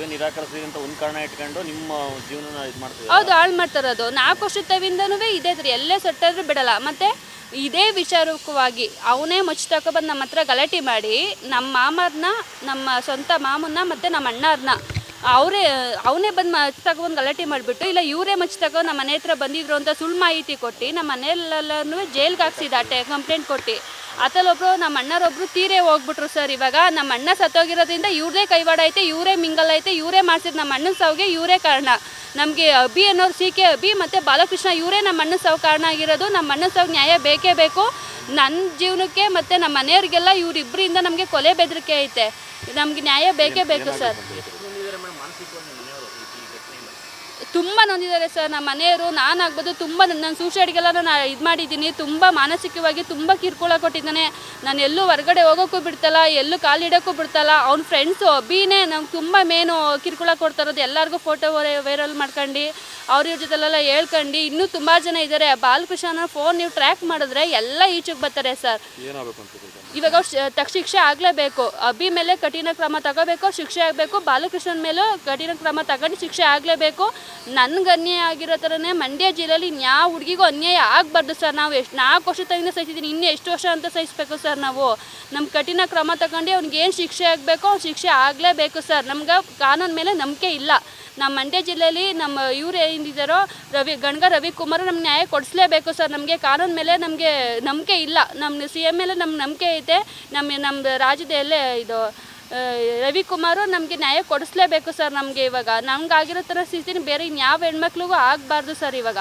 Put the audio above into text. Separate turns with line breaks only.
ಮದುವೆ ಅಂತ ಒಂದು ಕಾರಣ ಇಟ್ಕೊಂಡು ನಿಮ್ಮ ಜೀವನ
ಹೌದು ಹಾಳು ಮಾಡ್ತಾರದು ನಾಲ್ಕು ವರ್ಷದವಿಂದನೂ ಇದೆ ರೀ ಎಲ್ಲೇ ಸೊಟ್ಟಾದ್ರೂ ಬಿಡಲ್ಲ. ಮತ್ತೆ ಇದೇ ವಿಚಾರಕವಾಗಿ ಅವನೇ ಮುಚ್ಚಿ ಬಂದು ನಮ್ಮ ಹತ್ರ ಗಲಾಟೆ ಮಾಡಿ ನಮ್ಮ ಮಾಮರನ್ನ ನಮ್ಮ ಸ್ವಂತ ಮಾಮನ್ನ ಮತ್ತೆ ನಮ್ಮ ಅಣ್ಣಾರನ್ನ ಅವರೇ, ಅವನೇ ಬಂದು ಮಚ್ ತಗೊಬಂದು ಗಲಾಟೆ ಮಾಡಿಬಿಟ್ಟು, ಇಲ್ಲ ಇವರೇ ಮಚ್ಚಿ ನಮ್ಮ ಮನೆ ಹತ್ರ ಬಂದಿದ್ರು ಅಂತ ಸುಳ್ಳು ಮಾಹಿತಿ ಕೊಟ್ಟು ನಮ್ಮ ಮನೆಯಲ್ಲೆಲ್ಲನೂ ಜೈಲ್ಗೆ ಹಾಕ್ಸಿದ ಕಂಪ್ಲೇಂಟ್ ಕೊಟ್ಟು. ಆತಲೊಬ್ರು ನಮ್ಮ ಅಣ್ಣರೊಬ್ರು ತೀರೆ ಹೋಗ್ಬಿಟ್ರು ಸರ್ ಇವಾಗ. ನಮ್ಮ ಅಣ್ಣ ಸತ್ತೋಗಿರೋದ್ರಿಂದ ಇವ್ರದೇ ಕೈವಾಡ ಐತೆ, ಇವರೇ ಮಿಂಗಲ್ ಐತೆ, ಇವರೇ ಮಾಡ್ಸಿದ್ ನಮ್ಮ ಅಣ್ಣನ ಸಾವಿಗೆ ಇವರೇ ಕಾರಣ. ನಮಗೆ ಅಭಿ ಅನ್ನೋರು ಸಿ ಕೆ ಅಭಿ ಮತ್ತು ಬಾಲಕೃಷ್ಣ ಇವರೇ ನಮ್ಮ ಅಣ್ಣನ ಸಾವು ಕಾರಣ ಆಗಿರೋದು. ನಮ್ಮ ಅಣ್ಣನ ಸಾವು ನ್ಯಾಯ ಬೇಕೇ ಬೇಕು. ನನ್ನ ಜೀವನಕ್ಕೆ ಮತ್ತು ನಮ್ಮ ಮನೆಯವ್ರಿಗೆಲ್ಲ ಇವರಿಬ್ಬರಿಂದ ನಮಗೆ ಕೊಲೆ ಬೆದರಿಕೆ ಐತೆ. ನಮಗೆ ನ್ಯಾಯ ಬೇಕೇ ಬೇಕು ಸರ್. ತುಂಬ ನೊಂದಿದ್ದಾರೆ ಸರ್. ನಮ್ಮ ಮನೆಯವರು, ನಾನಾಗ್ಬೋದು ತುಂಬ ನನ್ನ ಸೂಸೈಡ್ಗೆಲ್ಲ ನಾನು ಇದು ಮಾಡಿದ್ದೀನಿ. ತುಂಬ ಮಾನಸಿಕವಾಗಿ ತುಂಬ ಕಿರ್ಕೊಳ ಕೊಟ್ಟಿದ್ದಾನೆ. ನಾನು ಎಲ್ಲೂ ಹೊರಗಡೆ ಹೋಗೋಕ್ಕೂ ಬಿಡ್ತಲ್ಲ, ಎಲ್ಲೂ ಕಾಲಿಡೋಕ್ಕೂ ಬಿಡ್ತಲ್ಲ. ಅವ್ನ ಫ್ರೆಂಡ್ಸು ಅಭಿನೇ ನಮ್ಗೆ ತುಂಬ ಮೇನು ಕಿರ್ಕೊಳ ಕೊಡ್ತಾ ಇರೋದು ಎಲ್ಲರಿಗೂ ಫೋಟೋ ವೈರಲ್ ಮಾಡ್ಕೊಂಡು. ಅವ್ರ ಇವ್ರ ಜೊತೆಲೆಲ್ಲ ಹೇಳ್ಕೊಂಡು ಇನ್ನೂ ತುಂಬ ಜನ ಇದ್ದಾರೆ ಬಾಲಕೃಷ್ಣನ ಫೋನ್ ನೀವು ಟ್ರ್ಯಾಕ್ ಮಾಡಿದ್ರೆ ಎಲ್ಲ ಈಚೆಗೆ ಬರ್ತಾರೆ ಸರ್ ಇವಾಗ ಅವ್ರು ಶಿಕ್ಷೆ ಆಗಲೇಬೇಕು. ಅಭಿ ಮೇಲೆ ಕಠಿಣ ಕ್ರಮ ತಗೋಬೇಕು ಶಿಕ್ಷೆ ಆಗಬೇಕು. ಬಾಲಕೃಷ್ಣನ ಮೇಲೂ ಕಠಿಣ ಕ್ರಮ ತಗೊಂಡು ಶಿಕ್ಷೆ ಆಗಲೇಬೇಕು. ನನ್ಗೆ ಅನ್ಯಾಯ ಆಗಿರೋ ಥರನೇ ಮಂಡ್ಯ ಜಿಲ್ಲೆಯಲ್ಲಿ ಇನ್ಯಾವ ಹುಡುಗಿಗೂ ಅನ್ಯಾಯ ಆಗಬಾರ್ದು ಸರ್ ನಾವು ಎಷ್ಟು ನಾಲ್ಕು ವರ್ಷ ತಗಿಂದ ಸಹಿಸಿದ್ದೀನಿ ಇನ್ನು ಎಷ್ಟು ವರ್ಷ ಅಂತ ಸಹಿಸಬೇಕು ಸರ್ ನಾವು. ನಮ್ಮ ಕಠಿಣ ಕ್ರಮ ತಗೊಂಡು ಅವ್ನಿಗೆ ಏನು ಶಿಕ್ಷೆ ಆಗಬೇಕು ಅವ್ನು ಶಿಕ್ಷೆ ಆಗಲೇಬೇಕು ಸರ್ ನಮ್ಗೆ ಕಾನೂನು ಮೇಲೆ ನಂಬಿಕೆ ಇಲ್ಲ. ನಮ್ಮ ಮಂಡ್ಯ ಜಿಲ್ಲೆಯಲ್ಲಿ ನಮ್ಮ ಇವ್ರು ಏನಿದ್ದಾರೋ ರವಿ ಗಣಗ ರವಿಕುಮಾರ್ ನಮ್ಗೆ ನ್ಯಾಯ ಕೊಡಿಸ್ಲೇಬೇಕು ಸರ್. ನಮಗೆ ಕಾನೂನು ಮೇಲೆ ನಮಗೆ ನಂಬಿಕೆ ಇಲ್ಲ. ನಮ್ಮ ಸಿ ಎಂ ಮೇಲೆ ನಮ್ಮ ನಂಬಿಕೆ ಐತೆ. ನಮ್ಮ ನಮ್ಮ ರಾಜ್ಯದಲ್ಲೇ ಇದು ರವಿಕುಮಾರು ನಮಗೆ ನ್ಯಾಯ ಕೊಡಿಸ್ಲೇಬೇಕು ಸರ್ ನಮಗೆ ಇವಾಗ. ನಮ್ಗೆ ಆಗಿರೋ ಥರ ಸ್ಥಿತಿನ ಬೇರೆ ಇನ್ಯಾವ ಹೆಣ್ಮಕ್ಳಿಗೂ ಆಗಬಾರ್ದು ಸರ್ ಇವಾಗ.